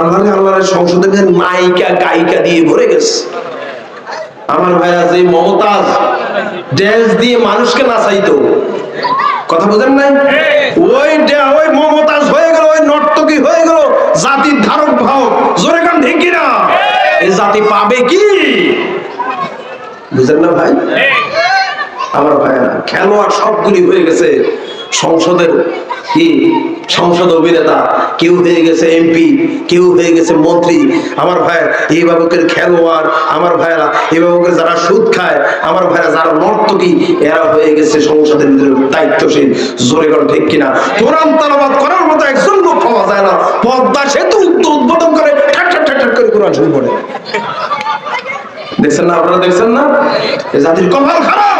আল্লাহ আল্লাহর সংসদে নায়িকা গায়িকা দিয়ে ভরে গেছে। আমার ভাইয়া যে মমতাজ, ড্যান্স দিয়ে মানুষকে নাচাইতো। কথা বোঝেন নাই? ওই ওই মমতাজ হয়ে গেল, ওই নর্তকী হয়ে গেল, জাতির ধারক ভাব। জোরে গান ঢেকি না। এই জাতি পাবে কি? বুঝেন না ভাই? আমার ভাইয়েরা, খেলোয়াড় সবগুলি হয়ে গেছে। সংসদের কি? সংসদ অভিনেতা, কেউ হয়ে গেছে এমপি কেউ হয়ে গেছে মন্ত্রী। আমার ভাই এই বাবুকের খেলোয়াড়, আমার ভাইয়েরা, এই বাবুকের যারা সুদ খায়, আমার ভাইয়েরা যারা নর্তকী, এরা হয়ে গেছে সংসদের ভিতরে দায়িত্বশীল। জোরে গণ ঠিক কিনা? কোরআন তালাবাদ করার মতো একজন লোক পাওয়া যায় না। পদ্মা সেতু উদ্বোধন করে করে শুরু করে। দেখছেন না আপনারা দেখছেন না? জাতির কপাল খারাপ।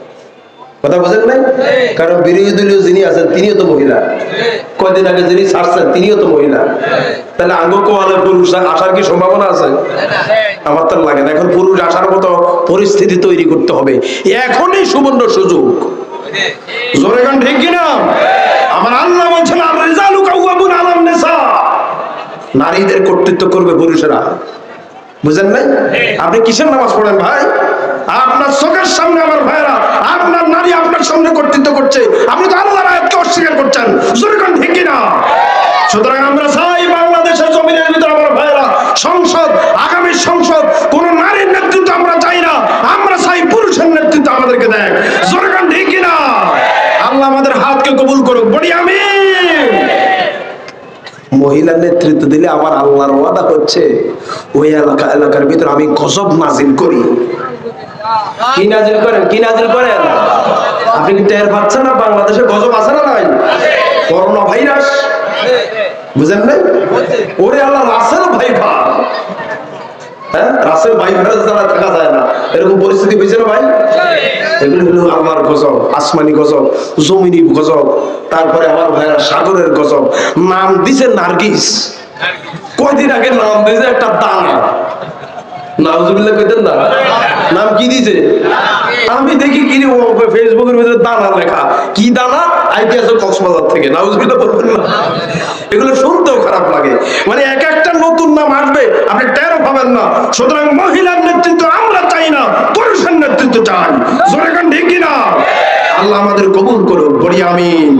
কথা বুঝেন নাই? কারণ বিরোধী দলীয় যিনি আছেন তিনিও তো মহিলা। কয়দিন আগে যিনি ছাড়ছেন তিনিও তো মহিলা। তাহলে আঙ্গ কোয়ালে পুরুষ আসার কি সম্ভাবনা আছে? আমার তো লাগে না। এখন পুরুষ আসার মতো পরিস্থিতি তৈরি করতে হবে। এখনই সুবর্ণ সুযোগ। জোরে গান ঠিক কিনা? আমার আল্লাহ বলছেন আর রেজালু কাউয়াবুন আলাম নেসা। নারীদের কর্তৃত্ব করবে পুরুষেরা। বুঝেন নাই? আপনি কিসের নামাজ পড়েন ভাই আপনার চোখের সামনে আমার ভাইরা আপনার নারী আপনার সামনে কর্তৃত্ব করছে। আপনি তো আল্লাহর আয়াতকে অস্বীকার করছেন। জোরকান ঠিক কিনা? সুতরাং আমরা চাই বাংলাদেশের জমিনের ভিতরে আমার ভাইরা সংসদ, আগামী সংসদ, কোন নারীর নেতৃত্ব আমরা চাই না। আমরা চাই পুরুষের নেতৃত্ব আমাদেরকে দেখ। জোরকান ঠিক কিনা? আল্লাহ আমাদের হাতকে কবুল করুক। বলি আমি মহিলা নেতৃত্ব দিলে আমার আল্লাহর ওয়াদা হচ্ছে, ওই এলাকা এলাকার ভিতরে আমি গজব নাজিল করি। কি নাজিল করেন? কি নাজিল করেন? আপনি কি টের পাচ্ছেন না বাংলাদেশে গজব আছে না নাই? করোনা ভাইরাস বুঝেন নাই? ওরে আল্লাহ, রাসেল ভাই হ্যাঁ? ভাই থাকা যায় তারপরে আমার ভাইরা সাগরের গজব। নাম দিছে নার্গিস। কয়দিন আগে নাম দিয়েছে একটা দানা। নাম কি দিছে আমি দেখি কি ফেসবুকের ভিতরে দানা লেখা। কি দানা আইটি আছে কক্সবাজার থেকে। নাউজুবিল্লাহ বলবেন না। এগুলো শুনতেও খারাপ লাগে। মানে এক একটা নতুন নাম আসবে, আপনি টেরও পাবেন না। সুতরাং মহিলার নেতৃত্ব আমরা চাই না, পুরুষের নেতৃত্ব চাই। জোরে ঠিক কিনা? আল্লাহ আমাদের কবুল করুক, বলি আমিন।